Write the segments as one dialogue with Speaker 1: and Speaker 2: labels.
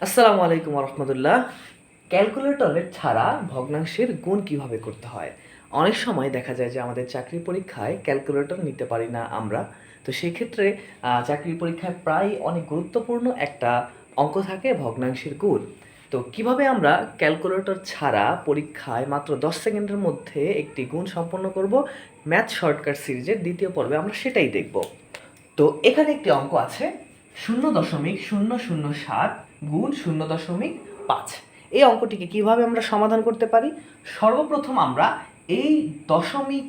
Speaker 1: আসসালামু আলাইকুম রহমতুল্লাহ ক্যালকুলেটরের ছাড়া ভগ্নাংশের গুণ কীভাবে করতে হয়? অনেক সময় দেখা যায় যে আমাদের চাকরি পরীক্ষায় ক্যালকুলেটর নিতে পারি না আমরা। তো সেই ক্ষেত্রে আহ, চাকরির পরীক্ষায় প্রায় অনেক গুরুত্বপূর্ণ একটা অঙ্ক থাকে ভগ্নাংশের গুণ। তো কীভাবে আমরা ক্যালকুলেটর ছাড়া পরীক্ষায় মাত্র দশ সেকেন্ডের মধ্যে একটি গুণ সম্পন্ন করব? ম্যাথ শর্টকাট সিরিজের দ্বিতীয় পর্বে আমরা সেটাই দেখব। তো এখানে একটি অঙ্ক আছে শূন্য দশমিক শূন্য শূন্য সাত গুণ শূন্য দশমিক পাঁচ। এই অঙ্কটিকে কীভাবে আমরা সমাধান করতে পারি? সর্বপ্রথম আমরা এই দশমিক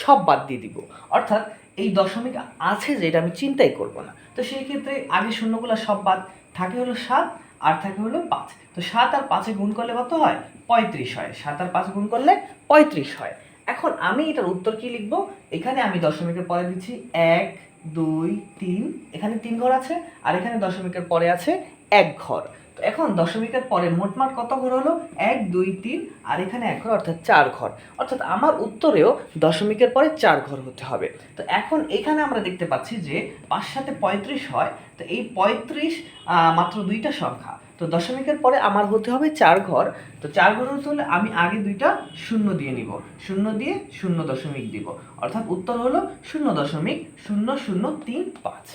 Speaker 1: সব বাদ দিয়ে দিব। অর্থাৎ এই দশমিক আছে যেটা আমি চিন্তাই করব না। তো সেই ক্ষেত্রে আগে শূন্যগুলো সব বাদ, থাকে হলো সাত, আর থাকে হলো পাঁচ। তো সাত আর পাঁচে গুণ করলে কত হয়? পঁয়ত্রিশ হয়। সাত আর পাঁচ গুণ করলে পঁয়ত্রিশ হয়। এখন আমি এটার উত্তর কি লিখব? এখানে আমি দশমিকের পরে দিচ্ছি এক, দুই, তিন। এখানে তিন ঘর আছে আর এখানে দশমিকের পরে আছে এক ঘর। তো এখন দশমিকের পরে মোটমাট কত ঘর হলো? এক, দুই, তিন আর এখানে এক ঘর অর্থাৎ চার ঘর। অর্থাৎ আমার উত্তরেও দশমিকের পরে চার ঘর হতে হবে। তো এখন এখানে আমরা দেখতে পাচ্ছি যে পাঁচ সাথে পঁয়ত্রিশ হয়। তো এই পঁয়ত্রিশ মাত্র দুইটা সংখ্যা। তো দশমিকের পরে আমার হতে হবে চার ঘর। তো চার ঘর হতে হলে আমি আগে দুইটা শূন্য দিয়ে নিব। শূন্য দিয়ে শূন্য দশমিক দিব। অর্থাৎ উত্তর হলো শূন্য দশমিক শূন্য শূন্য তিন পাঁচ।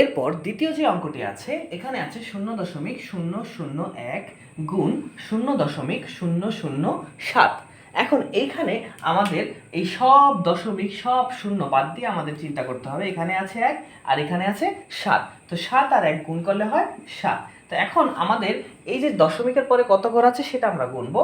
Speaker 1: এরপর দ্বিতীয় যে অঙ্কটি আছে, এখানে আছে শূন্য দশমিক শূন্য শূন্য এক গুণ শূন্য দশমিক শূন্য শূন্য সাত। এখন এইখানে আমাদের এই সব দশমিক, সব শূন্য বাদ দিয়ে আমাদের চিন্তা করতে হবে। এখানে আছে এক আর এখানে আছে সাত। তো সাত আর এক গুণ করলে হয় সাত। তো এখন আমাদের এই যে দশমিকের পরে কত ঘর আছে সেটা আমরা গুনবো।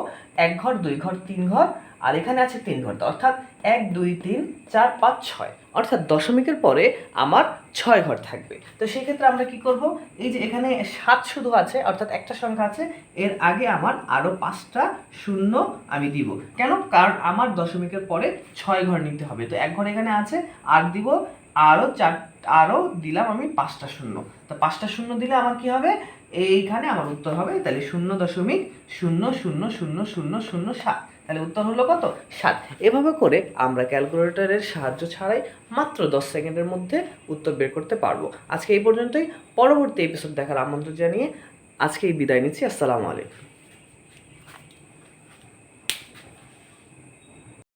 Speaker 1: এক ঘর, দুই ঘর, তিন ঘর আর এখানে আছে তিন তো অর্থাৎ এক, দুই, তিন, চার, পাঁচ, ছয়। অর্থাৎ দশমিকের পরে আমার ছয় ঘর থাকবে। তো সেক্ষেত্রে আমরা কি করব? এই যে এখানে সাত শুধু আছে, অর্থাৎ একটা সংখ্যা আছে, এর আগে আমার আরও পাঁচটা শূন্য আমি দিব। কেন? কারণ আমার দশমিকের পরে ছয় ঘর নিতে হবে। তো এক ঘর এখানে আছে, আর দিব আরও চার আরও দিলাম আমি পাঁচটা শূন্য। তো পাঁচটা শূন্য দিলে আমার কি হবে? এইখানে আমার উত্তর হবে, তাহলে শূন্য দশমিক শূন্য শূন্য শূন্য শূন্য শূন্য, সাত। তাহলে উত্তর হলো কত? সাত। এভাবে করে আমরা ক্যালকুলেটরের সাহায্য ছাড়াই মাত্র দশ সেকেন্ডের মধ্যে উত্তর বের করতে পারব। আজকে এই পর্যন্তই। পরবর্তী এপিসোড দেখার আমন্ত্রণ জানিয়ে আজকেই বিদায় নিচ্ছি। আসসালামু আলাইকুম।